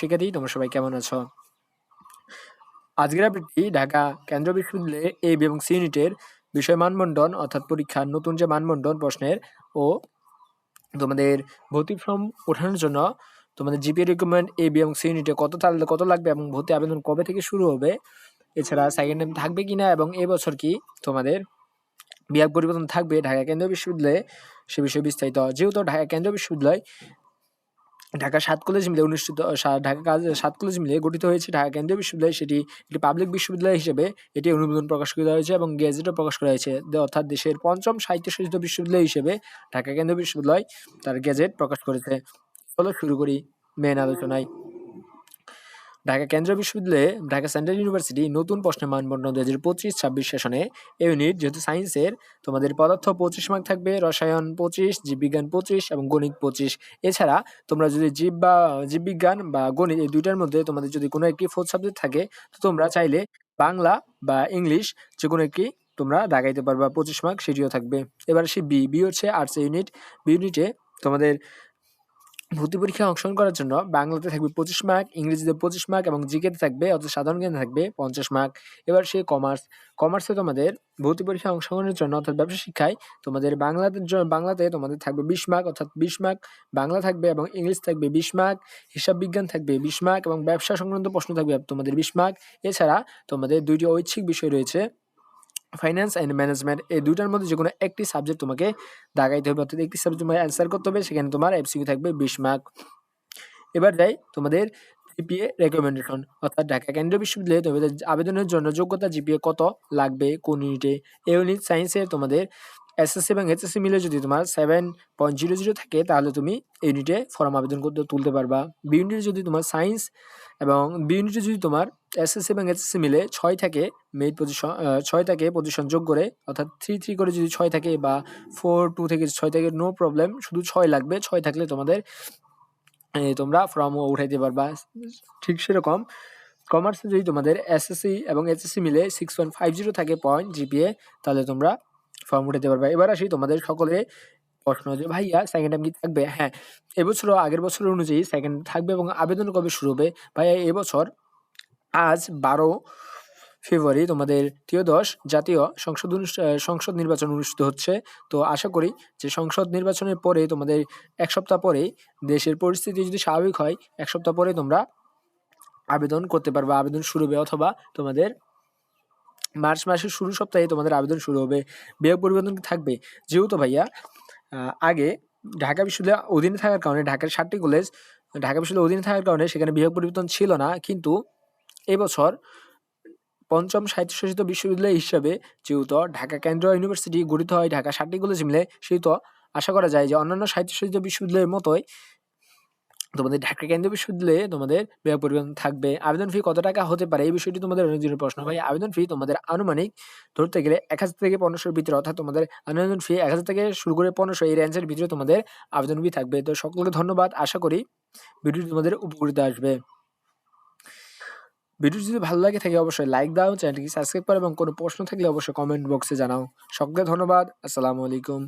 শিক্ষার্থী তোমরা সবাই কেমন আছো? আজকের আপডেটটি ঢাকা কেন্দ্র বিশ্ববিদ্যালয়ে এ বি এবং সি ইউনিটের বিষয় মানবন্ডন অর্থাৎ পরীক্ষার নতুন যে মানবন্ডন প্রশ্নের ও তোমাদের ভর্তি ফর্ম ওঠানোর জন্য তোমাদের জিপি রিকমেন্ড এ বি এবং সি ইউনিটে কত তাহলে কত লাগবে এবং ভর্তি আবেদন কবে থেকে শুরু হবে, এছাড়া সেকেন্ড টাইম থাকবে কিনা এবং এবছর কি তোমাদের বিভাগ পরিবর্তন থাকবে ঢাকা কেন্দ্রীয় বিশ্ববিদ্যালয়ে, সে বিষয়ে বিস্তারিত। যেহেতু ঢাকা কেন্দ্রীয় বিশ্ববিদ্যালয় ঢাকা সাত কলেজ মিলে অনুষ্ঠিত ঢাকা সাত কলেজ মিলে গঠিত হয়েছে ঢাকা কেন্দ্রীয় বিশ্ববিদ্যালয়। সেটি একটি পাবলিক বিশ্ববিদ্যালয় হিসেবে এটি অনুমোদন প্রকাশ করা হয়েছে এবং গ্যাজেটও প্রকাশ করা হয়েছে। অর্থাৎ দেশের পঞ্চম সাহিত্যশাসিত বিশ্ববিদ্যালয় হিসেবে ঢাকা কেন্দ্রীয় বিশ্ববিদ্যালয় তার গ্যাজেট প্রকাশ করেছে। চলো শুরু করি মেন আলোচনায়। ঢাকা কেন্দ্রীয় বিশ্ববিদ্যালয়ে ঢাকা সেন্ট্রাল ইউনিভার্সিটি নতুন প্রশ্নের মানবন্ধন দু হাজার পঁচিশ, ছাব্বিশ সেশনে ইউনিট। যেহেতু সায়েন্সের, তোমাদের পদার্থ পঁচিশ মার্ক থাকবে, রসায়ন পঁচিশ, জীববিজ্ঞান পঁচিশ এবং গণিত পঁচিশ। এছাড়া তোমরা যদি জীব বা জীববিজ্ঞান বা গণিত এই দুইটার মধ্যে তোমাদের যদি কোনো একটি ফোর্থ সাবজেক্ট থাকে, তো তোমরা চাইলে বাংলা বা ইংলিশ যে কোনো একটি তোমরা দাগাইতে পারবা, পঁচিশ মার্ক সেটিও থাকবে। এবার সে বি বি হচ্ছে আর্টস ইউনিট। বি ইউনিটে তোমাদের ভর্তি পরীক্ষায় অংশগ্রহণ করার জন্য বাংলাতে থাকবে পঁচিশ মার্ক ইংরেজিতে পঁচিশ মার্ক এবং জিকেতে থাকবে, অর্থাৎ সাধারণ জ্ঞানে থাকবে পঞ্চাশ মার্ক এবার সে কমার্স কমার্সে তোমাদের ভর্তি পরীক্ষায় অংশগ্রহণের জন্য, অর্থাৎ ব্যবসা শিক্ষায় তোমাদের বাংলাতে বাংলাতে তোমাদের থাকবে বিশ মার্ক অর্থাৎ বিশ মার্ক বাংলা থাকবে এবং ইংলিশ থাকবে বিশ মার্ক হিসাব বিজ্ঞান থাকবে বিশ মার্ক এবং ব্যবসা সংক্রান্ত প্রশ্ন থাকবে তোমাদের বিশ মার্ক এছাড়া তোমাদের দুইটি ঐচ্ছিক বিষয় রয়েছে ফাইন্যান্স অ্যান্ড ম্যানেজমেন্ট এই দুইটার মধ্যে যে কোনো একটি সাবজেক্ট তোমাকে দাগাইতে হবে। অর্থাৎ একটি সাবজেক্ট তোমাকে অ্যান্সার করতে হবে, সেখানে তোমার এমসিকিউ থাকবে বিশ মার্ক এবার যাই তোমাদের জিপিএ রেকমেন্ডেশন অর্থাৎ ঢাকা কেন্দ্রীয় বিশ্ববিদ্যালয়ে তোমাদের আবেদনের জন্য যোগ্যতা জিপিএ কত লাগবে, কোন ইউনিটে এই ইউনিট সায়েন্সের তোমাদের এসএসসি এবং এইচএসসি মিলে যদি তোমার সেভেন পয়েন্ট জিরো জিরো থাকে, তাহলে তুমি ইউনিটে ফর্ম আবেদন করতে তুলতে পারবা। বি ইউনিটে যদি তোমার সায়েন্স এবং বি ইউনিটে যদি তোমার এসএসসি এবং এইচএসসি মিলে ছয় থাকে মেইড পজিশন ছয় থাকে পজিশন যোগ করে, অর্থাৎ থ্রি থ্রি করে যদি ছয় থাকে বা ফোর টু থেকে ছয় থেকে নো প্রবলেম শুধু ছয় লাগবে, ছয় থাকলে তোমাদের তোমরা ফর্ম উঠাইতে পারবা। ঠিক সেরকম। কমার্সে যদি তোমাদের এসএসসি এবং এইচএসসি মিলে সিক্স পয়েন্ট ফাইভ জিরো থাকে পয়েন্ট জিপিএ তাহলে তোমরা ফর্ম উঠাতে পারবা। এবার আসি তোমাদের সকলে প্রশ্ন যে, ভাইয়া সেকেন্ড টাইম কি থাকবে? হ্যাঁ এবছরও আগের বছর অনুযায়ী সেকেন্ড থাকবে এবং আবেদন কবে শুরু হবে? ভাইয়া, এবছর আজ বারো ফেব্রুয়ারি, তোমাদের ত্রয়োদশ জাতীয় সংসদ সংসদ নির্বাচন অনুষ্ঠিত হচ্ছে। তো আশা করি যে সংসদ নির্বাচনের পরে তোমাদের এক সপ্তাহ পরে দেশের পরিস্থিতি যদি স্বাভাবিক হয়, এক সপ্তাহ পরে তোমরা আবেদন করতে পারবে, আবেদন শুরু হবে অথবা তোমাদের মার্চ মাসের শুরু সপ্তাহে তোমাদের আবেদন শুরু হবে। বিভাগ পরিবর্তন থাকবে। যেহেতু ভাইয়া আগে ঢাকা বিশ্ববিদ্যালয়ের অধীনে থাকার কারণে, ঢাকার সাতটি কলেজ ঢাকা বিশ্ববিদ্যালয়ের অধীনে থাকার কারণে সেখানে বিভাগ পরিবর্তন ছিল না। কিন্তু এবছর পঞ্চম স্বায়ত্তশাসিত বিশ্ববিদ্যালয় হিসাবে যেহেতু ঢাকা কেন্দ্রীয় ইউনিভার্সিটি গঠিত হয়, ঢাকা সাতটি কলেজ মিলে, সেহেতু আশা করা যায় যে অন্যান্য স্বায়ত্তশাসিত বিশ্ববিদ্যালয়ের মতোই তোমাদের ঢাকা কেন্দ্রীয় বিশ্ববিদ্যালয়ে তোমাদের ব্যয় পরিবর্তন থাকবে। আবেদন ফি কত টাকা হতে পারে? এই বিষয়টি তোমাদের অনেক দিনের প্রশ্ন। ভাই, আবেদন ফি তোমাদের আনুমানিক ধরতে গেলে এক হাজার থেকে পনেরোশোর ভিতরে, অর্থাৎ তোমাদের আবেদন ফি এক হাজার থেকে শুরু করে পনেরোশো, এই রেঞ্জের ভিতরে তোমাদের আবেদন ফি থাকবে। তো সকলকে ধন্যবাদ। আশা করি ভিডিওটি তোমাদের উপকৃত আসবে। ভিডিওটি যদি ভালো লাগে থাকে অবশ্যই লাইক দাও, চ্যানেলটিকে সাবস্ক্রাইব করো এবং কোনো প্রশ্ন থাকলে অবশ্যই কমেন্ট বক্সে জানাও। সকলে ধন্যবাদ, আসসালামু আলাইকুম।